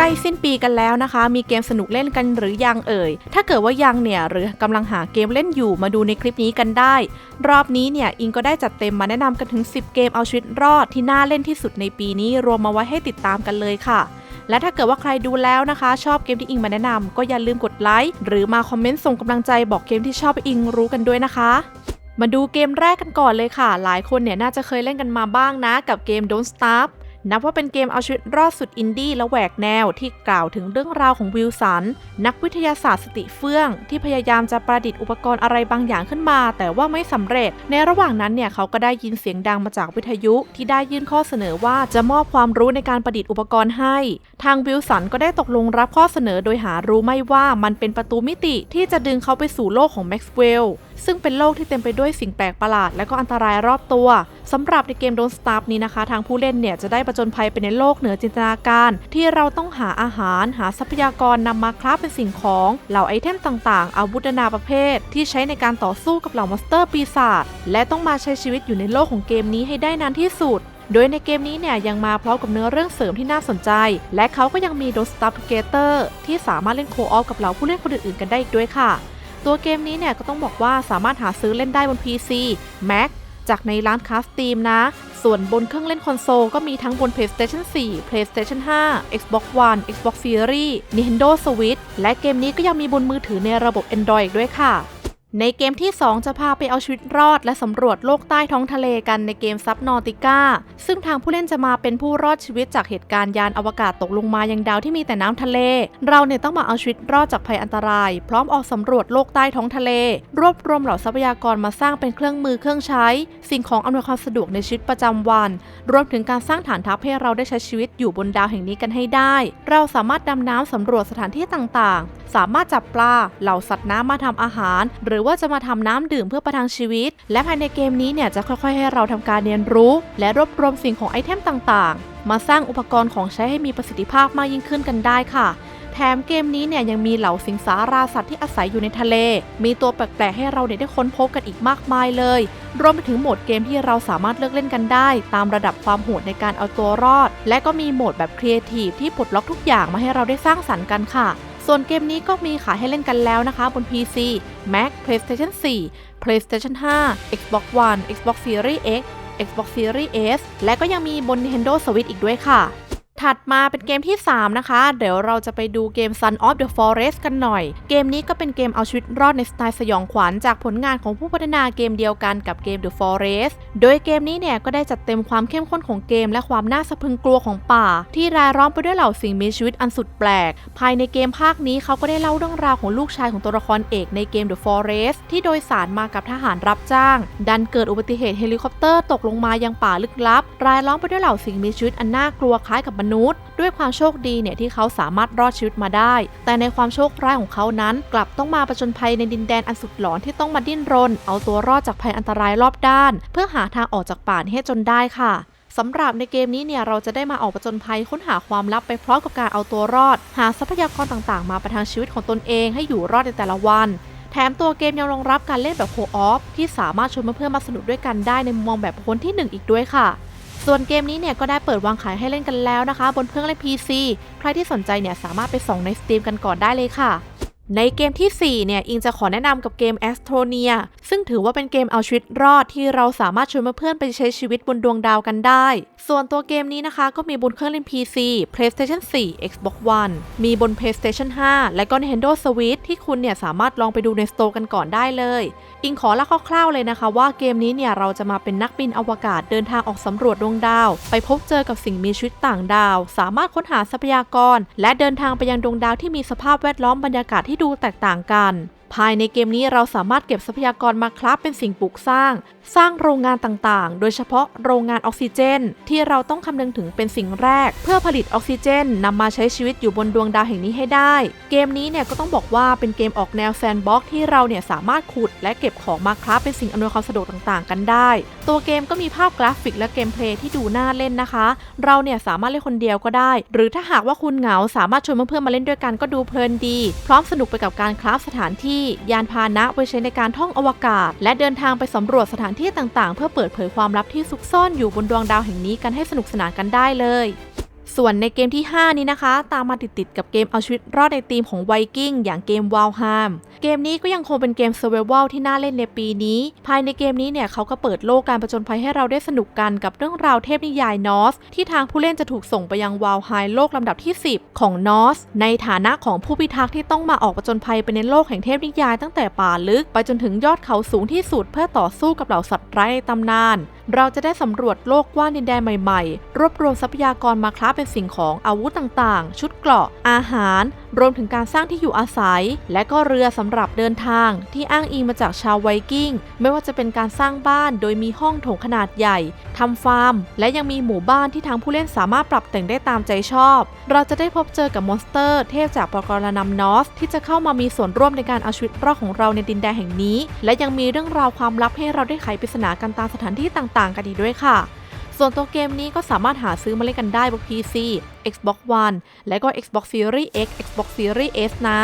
ใกล้สิ้นปีกันแล้วนะคะ มีเกมสนุกเล่นกันหรือยังเอ่ย ถ้าเกิดว่ายังเนี่ยหรือกำลังหาเกมเล่นอยู่มาดูในคลิปนี้กันได้ รอบนี้เนี่ยอิงก็ได้จัดเต็มมาแนะนำกันถึง 10 เกมเอาชีวิตรอดที่น่าเล่นที่สุดในปีนี้รวมมาไว้ให้ติดตามกันเลยค่ะ และถ้าเกิดว่าใครดูแล้วนะคะ ชอบเกมที่อิงมาแนะนำก็อย่าลืมกดไลค์หรือมาคอมเมนต์ส่งกำลังใจบอกเกมที่ชอบให้อิงรู้กันด้วยนะคะมาดูเกมแรกกันก่อนเลยค่ะ หลายคนเนี่ยน่าจะเคยเล่นกันมาบ้างนะ กับเกม Don't Starve นับว่าเป็นเกมเอาชีวิตรอดสุดอินดี้และแหวกแนวที่กล่าวถึงเรื่องราวของวิลสัน นักวิทยาศาสตร์สติเฟื่อง ที่พยายามจะประดิษฐ์อุปกรณ์อะไรบางอย่างขึ้นมา แต่ว่าไม่สำเร็จ ในระหว่างนั้นเนี่ยเขาก็ได้ยินเสียงดังมาจากวิทยุที่ได้ยื่นข้อเสนอว่าจะมอบความรู้ในการประดิษฐ์อุปกรณ์ให้ ทางวิลสันก็ได้ตกลงรับข้อเสนอโดยหารู้ไม่ว่ามันเป็นประตูมิติที่จะดึงเขาไปสู่โลกของแม็กซ์เวลล์ซึ่งเป็นโลกที่เต็มไปด้วยสิ่งแปลกประหลาดและก็อันตรายรอบตัว สำหรับในเกม Don't Starve นี้นะคะ ทางผู้เล่นเนี่ยจะได้ประจนภัยไปในโลกเหนือจินตนาการ ที่เราต้องหาอาหารหาทรัพยากรนำมาคราฟเป็นสิ่งของเหล่าไอเทมต่างๆ อาวุธนาประเภท ที่ใช้ในการต่อสู้กับเหล่ามอนสเตอร์ปีศาจและต้องมาใช้ชีวิตอยู่ในโลกของเกมนี้ให้ได้นานที่สุดโดยในเกมนี้เนี่ยยังมาพร้อมกับเนื้อเรื่องเสริมที่น่าสนใจ และเขาก็ยังมี Don't Starve Together ที่สามารถเล่นโคออฟกับเหล่าผู้เล่นคนอื่นๆกันได้อีกด้วยค่ะ ตัวเกมนี้เนี่ยก็ต้องบอกว่าสามารถหาซื้อเล่นได้บน PC Mac จากในร้านค้าสตีมนะ ส่วนบนเครื่องเล่นคอนโซลก็มีทั้งบน PlayStation 4 PlayStation 5 Xbox One Xbox Series Nintendo Switch และเกมนี้ก็ยังมีบนมือถือในระบบ Android ด้วยค่ะ ในเกมที่ 2 จะพาไปเอาชีวิตรอดและสำรวจโลกใต้ท้องทะเลกันในเกมซับนอติก้าซึ่งทางผู้เล่นจะมาเป็นผู้รอดชีวิตจากเหตุการณ์ยานอวกาศตกลงมายังดาวที่มีแต่น้ำทะเล เราเนี่ยต้องมาเอาชีวิตรอดจากภัยอันตราย พร้อมออกสำรวจโลกใต้ท้องทะเล รวบรวมเหล่าทรัพยากรมาสร้างเป็นเครื่องมือเครื่องใช้ สิ่งของอำนวยความสะดวกในชีวิตประจำวัน รวมถึงการสร้างฐานทัพให้เราได้ใช้ชีวิตอยู่บนดาวแห่งนี้กันให้ได้ เราสามารถดำน้ำสำรวจสถานที่ต่างๆ สามารถจับปลาเหล่าสัตว์น้ำมาทำอาหาร หรือว่าจะมาทำน้ำดื่มเพื่อประทังชีวิต และภายในเกมนี้เนี่ยจะค่อยๆ ให้เราทำการเรียนรู้ และรวบรวมสิ่งของไอเทมต่างๆ มาสร้างอุปกรณ์ของใช้ให้มีประสิทธิภาพมากยิ่งขึ้นกันได้ค่ะแถมเกมนี้เนี่ยยังมีเหล่าสิงสาราสัตว์ที่อาศัยอยู่ในทะเล มีตัวแปลกๆให้เราเนี่ยได้ค้นพบกันอีกมากมายเลย รวมไปถึงโหมดเกมที่เราสามารถเลือกเล่นกันได้ ตามระดับความโหดในการเอาตัวรอด และก็มีโหมดแบบครีเอทีฟที่ปลดล็อกทุกอย่างมาให้เราได้สร้างสรรค์กันค่ะ ส่วนเกมนี้ก็มีขายให้เล่นกันแล้วนะคะ บน PC Mac PlayStation 4 PlayStation 5 Xbox One Xbox Series X Xbox Series S และก็ยังมีบน Nintendo Switch อีกด้วยค่ะ ถัดมาเป็นเกมที่ 3 นะคะ เดี๋ยวเราจะไปดูเกม Sun of the Forest กันหน่อย เกมนี้ก็เป็นเกมเอาชีวิตรอดในสไตล์สยองขวัญจากผลงานของผู้พัฒนาเกมเดียวกันกับเกม The Forest โดยเกมนี้เนี่ยก็ได้จัดเต็มความเข้มข้นของเกมและความน่าสะพรึงกลัวของป่า ที่รายล้อมไปด้วยเหล่าสิ่งมีชีวิตอันสุดแปลก ภายในเกมภาคนี้เขาก็ได้เล่าเรื่องราวของลูกชายของตัวละครเอกในเกม The Forest ที่โดยสารมากับทหารรับจ้าง ดันเกิดอุบัติเหตุเฮลิคอปเตอร์ตกลงมายังป่าลึกลับ รายล้อมไปด้วยเหล่าสิ่งมีชีวิตอันน่ากลัวคล้ายกับมนุษย์ ด้วยความโชคดีเนี่ยที่เขาสามารถรอดชีวิตมาได้ แต่ในความโชคร้ายของเขานั้น กลับต้องมาประจนภัยในดินแดนอันสุดหลอนที่ต้องมาดิ้นรน เอาตัวรอดจากภัยอันตรายรอบด้าน เพื่อหาทางออกจากป่านให้จนได้ค่ะสำหรับในเกมนี้เนี่ยเราจะได้มาออกประจนภัยค้นหาความลับไปพร้อมกับการเอาตัวรอด หาทรัพยากรต่างๆ มาประทังชีวิตของตนเองให้อยู่รอดในแต่ละวันแถมตัวเกมยังรองรับการเล่นแบบโคออฟที่สามารถชวนเพื่อนมาสนุกด้วยกันได้ในมุมมองแบบคนที่ 1 อีกด้วยค่ะ ส่วนเกมนี้เนี่ยก็ได้เปิดวางขายให้เล่นกันแล้วนะคะ บนเครื่องเล่น PC ใครที่สนใจเนี่ยสามารถไปส่องใน Steam กันก่อนได้เลยค่ะ ในเกมที่ 4 เนี่ย อิงจะขอแนะนำกับเกม Astronia ซึ่งถือว่าเป็นเกมเอาชีวิตรอดที่เราสามารถชวนเพื่อนไปใช้ชีวิตบนดวงดาวกันได้ ส่วนตัวเกมนี้นะคะ ก็มีบนเครื่องเล่น PC PlayStation 4 Xbox One มีบน PlayStation 5 และก็ Nintendo Switch ที่คุณเนี่ยสามารถลองไปดูในสโตร์กันก่อนได้เลย อิงขอเล่าคร่าวๆเลยนะคะ ว่าเกมนี้เนี่ยเราจะมาเป็นนักบินอวกาศเดินทางออกสำรวจดวงดาว ไปพบเจอกับสิ่งมีชีวิตต่างดาว สามารถค้นหาทรัพยากร และเดินทางไปยังดวงดาวที่มีสภาพแวดล้อมบรรยากาศที่ดูแตกต่างกัน ภายในเกมนี้เราสามารถเก็บทรัพยากรมาคราฟเป็นสิ่งปลูกสร้าง สร้างโรงงานต่างๆ โดยเฉพาะโรงงานออกซิเจน ที่เราต้องคำนึงถึงเป็นสิ่งแรก เพื่อผลิตออกซิเจนนำมาใช้ชีวิตอยู่บนดวงดาวแห่งนี้ให้ได้ เกมนี้เนี่ยก็ต้องบอกว่าเป็นเกมออกแนวแซนด์บ็อกซ์ที่เราเนี่ยสามารถขุด และเก็บของมาคราฟเป็นสิ่งอำนวยความสะดวกต่างๆ กันได้ ตัวเกมก็มีภาพกราฟิกและเกมเพลย์ที่ดูน่าเล่นนะคะ เราเนี่ยสามารถเล่นคนเดียวก็ได้ หรือถ้าหากว่าคุณเหงาสามารถชวนเพื่อนๆมาเล่นด้วยกันก็ดูเพลินดี พร้อมสนุกไปกับการคราฟสถานที่ยานพาหนะไปใช้ในการท่องอวกาศ และเดินทางไปสำรวจสถานที่ต่างๆ เพื่อเปิดเผยความลับที่ซุกซ่อนอยู่บนดวงดาวแห่งนี้กันให้สนุกสนานกันได้เลย ส่วนในเกมที่ 5 นี้นะคะ ตามมาติดๆกับเกมเอาชีวิตรอดในทีมของไวกิ้งอย่างเกมว a ล h ฮ m เกมนี้ก็ยังคงเป็นเกม Survival ที่น่าเล่นในปีนี้ ภายในเกมนี้เนี่ยเขาก็เปิดโลกการประจนภัยให้เราได้สนุกกันกับเรื่องราวเทพนิยายนอสที่ทางผู้เล่นจะถูกส่งไปยังว a ล h ฮโลกลำดับที่ 10 ของนอสในฐานะของผู้พิทักษ์ที่ต้องมาออกประจนภัยไปในโลกแห่งเทพนิยายตั้งแต่ป่าลึกไปจนถึงยอดเขาสูงที่สุดเพื่อต่อสู้กับเหล่าสัตว์ร้ายในตำนาน เราจะได้สำรวจโลกกว้างดินแดนใหม่ๆ รวบรวมทรัพยากรมาคราเป็นสิ่งของอาวุธต่างๆ ชุดเกราะอาหารรวมถึงการสร้างที่อยู่อาศัย และก็เรือสำหรับเดินทางที่อ้างอิงมาจากชาวไวกิ้ง ไม่ว่าจะเป็นการสร้างบ้านโดยมีห้องโถงขนาดใหญ่ทำฟาร์ม และยังมีหมู่บ้านที่ทางผู้เล่นสามารถปรับแต่งได้ตามใจชอบ เราจะได้พบเจอกับมอนสเตอร์ เทพจากปกรณำนอสที่จะเข้ามามีส่วนร่วมในการเอาชีวิตรอดของเราในดินแดนแห่งนี้ และยังมีเรื่องราวความลับให้เราได้ไขปริศนากันตามสถานที่ต่างๆ กันอีกด้วยค่ะ ส่วนตัวเกมนี้ก็สามารถหาซื้อมาเล่นกันได้บน PC Xbox One และก็ Xbox Series X Xbox Series S นะ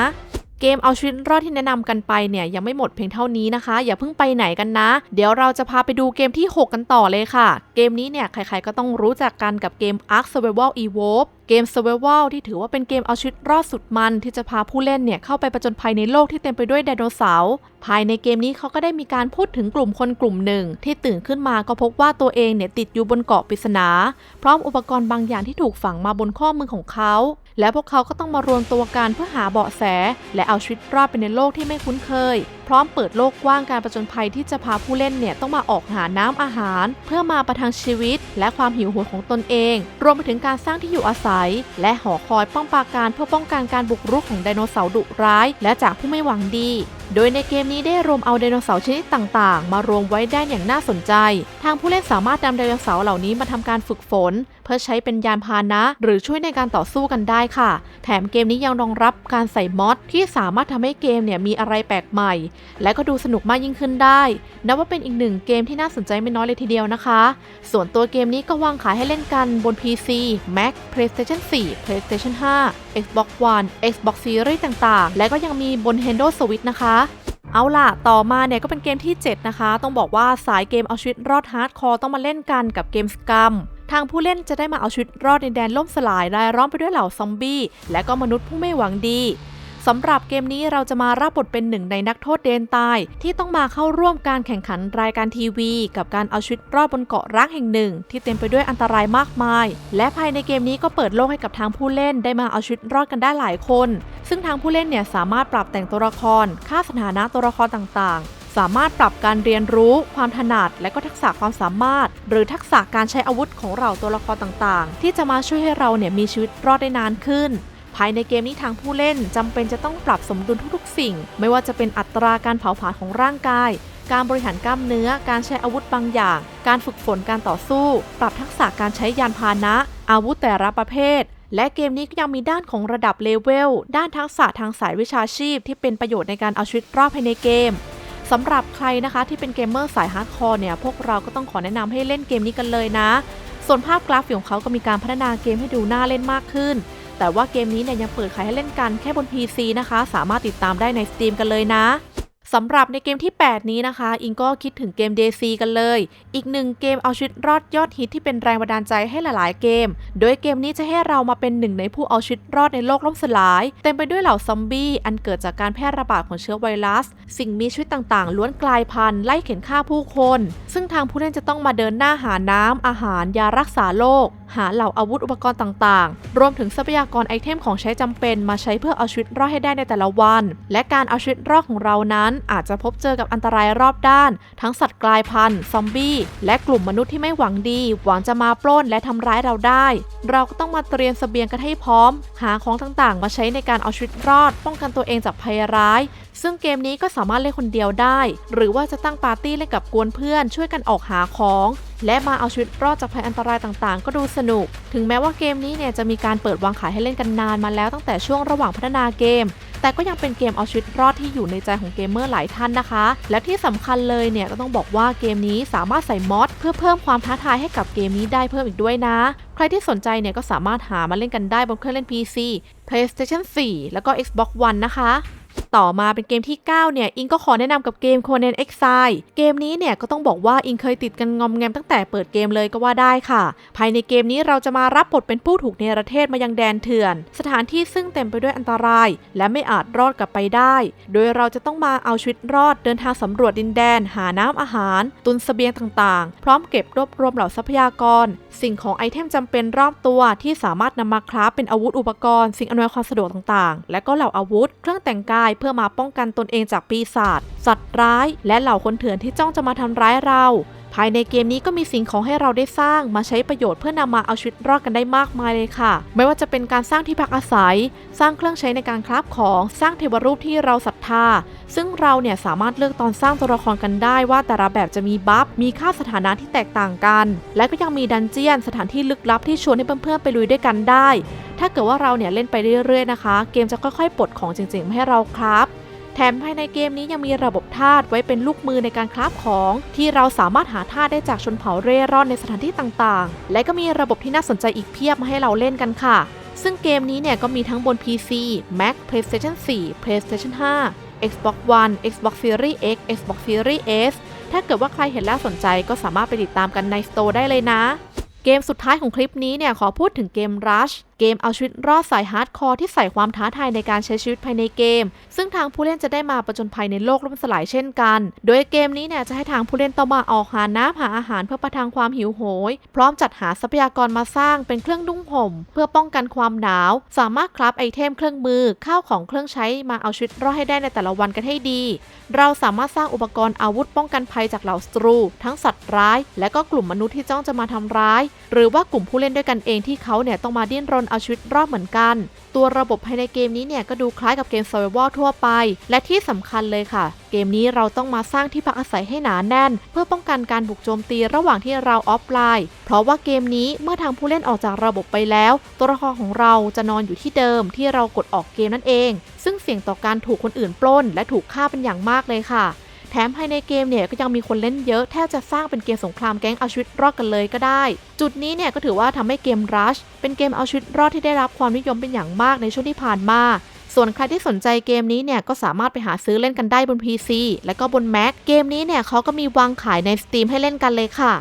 เกมเอาชีวิตรอดที่แนะนำกันไปเนี่ยยังไม่หมดเพียงเท่านี้นะคะ อย่าเพิ่งไปไหนกันนะ เดี๋ยวเราจะพาไปดูเกมที่ 6 กันต่อเลยค่ะ เกมนี้เนี่ยใครๆก็ต้องรู้จักกันกับเกม Ark Survival Evolved เกม Survival ที่ถือว่าเป็นเกมเอาชีวิตรอดสุดมันที่จะพาผู้เล่นเนี่ยเข้าไปประจนภัยในโลกที่เต็มไปด้วยไดโนเสาร์ ภายในเกมนี้เขาก็ได้มีการพูดถึงกลุ่มคนกลุ่มหนึ่ง ที่ตื่นขึ้นมาก็พบว่าตัวเองเนี่ยติดอยู่บนเกาะปริศนา พร้อมอุปกรณ์บางอย่างที่ถูกฝังมาบนข้อมือของเขา และพวกเขาก็ต้องมารวมตัวกันเพื่อหาเบาะแส และเอาชีวิตรอดไปในโลกที่ไม่คุ้นเคยพร้อมเปิดโลกกว้างการประจนภัยที่จะพาผู้เล่นเนี่ยต้องมาออกหาน้ำอาหาร เพื่อมาประทังชีวิต และความหิวโหยของตนเอง รวมไปถึงการสร้างที่อยู่อาศัย และหอคอยป้องปราการเพื่อป้องกันการบุกรุกของไดโนเสาร์ดุร้าย และจากผู้ไม่หวังดี โดยในเกมนี้ได้รวมเอาไดโนเสาร์ชนิดต่าง ๆ มารวมไว้ได้อย่างน่าสนใจ ทางผู้เล่นสามารถนำไดโนเสาร์เหล่านี้มาทำการฝึกฝน เพื่อใช้เป็นยานพาหนะ หรือช่วยในการต่อสู้กันได้ค่ะ แถมเกมนี้ยังรองรับการใส่มอดที่สามารถทำให้เกมเนี่ยมีอะไรแปลกใหม่ และก็ดูสนุกมากยิ่งขึ้นได้นับว่าเป็นอีกหนึ่งเกมที่น่าสนใจไม่น้อยเลยทีเดียวนะคะ ส่วนตัวเกมนี้ก็วางขายให้เล่นกันบน PC Mac PlayStation 4 PlayStation 5 Xbox One Xbox Series ต่างๆ และก็ยังมีบน Nintendo Switch นะคะเอาล่ะ ต่อมาเนี่ยก็เป็นเกมที่ 7 นะคะ ต้องบอกว่าสายเกมเอาชีวิตรอดฮาร์ดคอร์ต้องมาเล่นกันกับเกมสกัม ทางผู้เล่นจะได้มาเอาชีวิตรอดในแดนล่มสลายรายล้อมไปด้วยเหล่าซอมบี้ และก็มนุษย์ผู้ไม่หวังดีสำหรับเกมนี้เราจะมารับบทเป็นหนึ่งในนักโทษเดนตาย ที่ต้องมาเข้าร่วมการแข่งขันรายการทีวี กับการเอาชีวิตรอดบนเกาะร้างแห่งหนึ่ง ที่เต็มไปด้วยอันตรายมากมาย และภายในเกมนี้ก็เปิดโลกให้กับทางผู้เล่นได้มาเอาชีวิตรอดกันได้หลายคน ซึ่งทางผู้เล่นเนี่ยสามารถปรับแต่งตัวละคร ค่าสถานะตัวละครต่างๆ สามารถปรับการเรียนรู้ ความถนัด และก็ทักษะความสามารถ หรือทักษะการใช้อาวุธของเราตัวละครต่างๆ ที่จะมาช่วยให้เราเนี่ยมีชีวิตรอดได้นานขึ้น ภายในเกมนี้ทางผู้เล่นจำเป็นจะต้องปรับสมดุลทุกๆ สิ่ง ไม่ว่าจะเป็นอัตราการเผาผลาญของร่างกาย การบริหารกล้ามเนื้อ การใช้อาวุธบางอย่าง การฝึกฝนการต่อสู้ ปรับทักษะการใช้ยานพาหนะ อาวุธแต่ละประเภทและเกมนี้ก็ยังมีด้านของระดับเลเวล ด้านทักษะทางสายวิชาชีพที่เป็นประโยชน์ในการเอาชีวิตรอดภายในเกม สำหรับใครนะคะที่เป็นเกมเมอร์สายฮาร์ดคอร์เนี่ยพวกเราก็ต้องขอแนะนำให้เล่นเกมนี้กันเลยนะ ส่วนภาพกราฟิกของเขาก็มีการพัฒนาเกมให้ดูน่าเล่นมากขึ้น แต่ว่าเกมนี้เนี่ยยังเปิดขายให้เล่นกันแค่บน PC นะคะ สามารถติดตามได้ใน Steam กันเลยนะ สำหรับในเกมที่ 8 นี้นะคะ อิงก็คิดถึงเกม DC กันเลย อีกหนึ่งเกมเอาชีวิตรอดยอดฮิตที่เป็นแรงบันดาลใจให้หลายๆเกม โดยเกมนี้จะให้เรามาเป็นหนึ่งในผู้เอาชีวิตรอดในโลกล่มสลาย เต็มไปด้วยเหล่าซอมบี้ อันเกิดจากการแพร่ระบาดของเชื้อไวรัส สิ่งมีชีวิตต่างๆ ล้วนกลายพันธุ์ไล่เข็นฆ่าผู้คน ซึ่งทางผู้เล่นจะต้องมาเดินหน้าหาน้ำอาหาร ยารักษาโรคหาเหล่าอาวุธอุปกรณ์ต่างๆ รวมถึงทรัพยากรไอเทมของใช้จำเป็น มาใช้เพื่อเอาชีวิตรอดให้ได้ในแต่ละวัน และการเอาชีวิตรอดของเรานั้นอาจจะพบเจอกับอันตรายรอบด้าน ทั้งสัตว์กลายพันธุ์ ซอมบี้ และกลุ่มมนุษย์ที่ไม่หวังดี หวังจะมาปล้นและทำร้ายเราได้ เราก็ต้องมาเตรียมเสบียงกันให้พร้อม หาของต่างๆ มาใช้ในการเอาชีวิตรอด ป้องกันตัวเองจากภัยร้าย ซึ่งเกมนี้ก็สามารถเล่นคนเดียวได้ หรือว่าจะตั้งปาร์ตี้เล่นกับกวนเพื่อน ช่วยกันออกหาของและมาเอาชีวิตรอดจากภัยอันตรายต่างๆ ก็ดูสนุก ถึงแม้ว่าเกมนี้เนี่ยจะมีการเปิดวางขายให้เล่นกันนานมาแล้วตั้งแต่ช่วงระหว่างพัฒนาเกม แต่ก็ยังเป็นเกมเอาชีวิตรอดที่อยู่ในใจของเกมเมอร์หลายท่านนะคะ และที่สำคัญเลยเนี่ยก็ต้องบอกว่าเกมนี้สามารถใส่มอดเพื่อเพิ่มความท้าทายให้กับเกมนี้ได้เพิ่มอีกด้วยนะ ใครที่สนใจเนี่ยก็สามารถหามาเล่นกันได้บนเครื่องเล่น PC PlayStation 4 แล้วก็ Xbox One นะคะ ต่อมาเป็นเกมที่ 9 เนี่ย อิงก็ขอแนะนำกับเกม Conan Exile เกมนี้เนี่ยก็ต้องบอกว่าอิงเคยติดกันงอมแงมตั้งแต่เปิดเกมเลยก็ว่าได้ค่ะ ภายในเกมนี้เราจะมารับบทเป็นผู้ถูกเนรเทศมายังแดนเถื่อน สถานที่ซึ่งเต็มไปด้วยอันตราย และไม่อาจรอดกลับไปได้ โดยเราจะต้องมาเอาชีวิตรอดเดินทางสำรวจดินแดน หาน้ำอาหาร ตุนเสบียงต่างๆ พร้อมเก็บรวบรวมเหล่าทรัพยากร สิ่งของไอเทมจำเป็นรอบตัวที่สามารถนำมาคราฟเป็นอาวุธอุปกรณ์ สิ่งอำนวยความสะดวกต่างๆ และก็เหล่าอาวุธ เครื่องแต่งกายเพื่อมาป้องกันตนเองจากปีศาจสัตว์ร้าย และเหล่าคนเถื่อนที่จ้องจะมาทำร้ายเรา ภายในเกมนี้ก็มีสิ่งของให้เราได้สร้างมาใช้ประโยชน์เพื่อนำมาเอาชีวิตรอดกันได้มากมายเลยค่ะ ไม่ว่าจะเป็นการสร้างที่พักอาศัย สร้างเครื่องใช้ในการคราฟของ สร้างเทวรูปที่เราศรัทธา ซึ่งเราเนี่ยสามารถเลือกตอนสร้างตัวละครกันได้ว่าแต่ละแบบจะมีบัฟ มีค่าสถานะที่แตกต่างกัน และก็ยังมีดันเจียน สถานที่ลึกลับที่ชวนให้เพื่อนๆไปลุยด้วยกันได้ ถ้าเกิดว่าเราเนี่ยเล่นไปเรื่อยๆนะคะ เกมจะค่อยๆปลดของจริงๆมาให้เราครับ แถมภายในเกมนี้ยังมีระบบธาตุไว้เป็นลูกมือในการคราฟของ ที่เราสามารถหาธาตุได้จากชนเผ่าเร่ร่อนในสถานที่ต่างๆ และก็มีระบบที่น่าสนใจอีกเพียบมาให้เราเล่นกันค่ะ ซึ่งเกมนี้เนี่ยก็มีทั้งบน PC Mac PlayStation 4 PlayStation 5 Xbox One Xbox Series X Xbox Series S ถ้าเกิดว่าใครเห็นแล้วสนใจก็สามารถไปติดตามกันใน Store ได้เลยนะ เกมสุดท้ายของคลิปนี้เนี่ยขอพูดถึงเกม Rush เกมเอาชีวิตรอดสายฮาร์ดคอร์ที่ใส่ความท้าทายในการใช้ชีวิตภายในเกม ซึ่งทางผู้เล่นจะได้มาประจนภัยในโลกล่มสลายเช่นกัน โดยเกมนี้เนี่ยจะให้ทางผู้เล่นต้องมาออกหาน้ำหาอาหารเพื่อประทังความหิวโหย พร้อมจัดหาทรัพยากรมาสร้างเป็นเครื่องนุ่งห่ม เพื่อป้องกันความหนาว สามารถคราฟไอเทมเครื่องมือข้าวของเครื่องใช้มาเอาชีวิตรอดให้ได้ในแต่ละวันกันให้ดี เราสามารถสร้างอุปกรณ์อาวุธป้องกันภัยจากเหล่าศัตรู ทั้งสัตว์ร้าย และก็กลุ่มมนุษย์ที่จ้องจะมาทำร้าย หรือว่ากลุ่มผู้เล่นด้วยกันเองที่เขาเนี่ยต้องมาดิ้นรนเอาชีวิตรอดเหมือนกัน ตัวระบบภายในเกมนี้เนี่ยก็ดูคล้ายกับเกม Survival ทั่วไป และที่สำคัญเลยค่ะ เกมนี้เราต้องมาสร้างที่พักอาศัยให้หนาแน่น เพื่อป้องกันการบุกโจมตีระหว่างที่เราออฟไลน์ เพราะว่าเกมนี้เมื่อทางผู้เล่นออกจากระบบไปแล้ว ตัวละครของเราจะนอนอยู่ที่เดิมที่เรากดออกเกมนั่นเอง ซึ่งเสี่ยงต่อการถูกคนอื่นปล้น และถูกฆ่าเป็นอย่างมากเลยค่ะ แถมภายในเกมเนี่ยก็ยังมีคนเล่นเยอะแทบจะสร้างเป็นเกมสงครามแก๊งเอาชีวิตรอดกันเลยก็ได้ จุดนี้เนี่ยก็ถือว่าทำให้เกม Rush เป็นเกมเอาชีวิตรอดที่ได้รับความนิยมเป็นอย่างมากในช่วงที่ผ่านมาส่วนใครที่สนใจเกมนี้เนี่ยก็สามารถไปหาซื้อเล่นกันได้บน PC และก็บน Mac เกมนี้เนี่ยเขาก็มีวางขายใน Steam ให้เล่นกันเลยค่ะ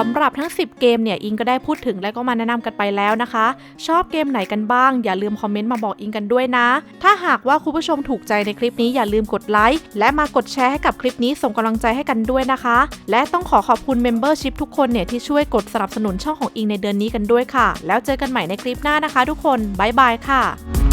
สำหรับทั้ง 10 เกมเนี่ยอิงก็ได้พูดถึงและก็มาแนะนำกันไปแล้วนะคะ ชอบเกมไหนกันบ้าง อย่าลืมคอมเมนต์มาบอกอิงกันด้วยนะ ถ้าหากว่าคุณผู้ชมถูกใจในคลิปนี้อย่าลืมกดไลค์และมากดแชร์ให้กับคลิปนี้ส่งกำลังใจให้กันด้วยนะคะ และต้องขอขอบคุณเมมเบอร์ชิพทุกคนเนี่ยที่ช่วยกดสนับสนุนช่องของอิงในเดือนนี้กันด้วยค่ะ แล้วเจอกันใหม่ในคลิปหน้านะคะ ทุกคนบ๊ายบายค่ะ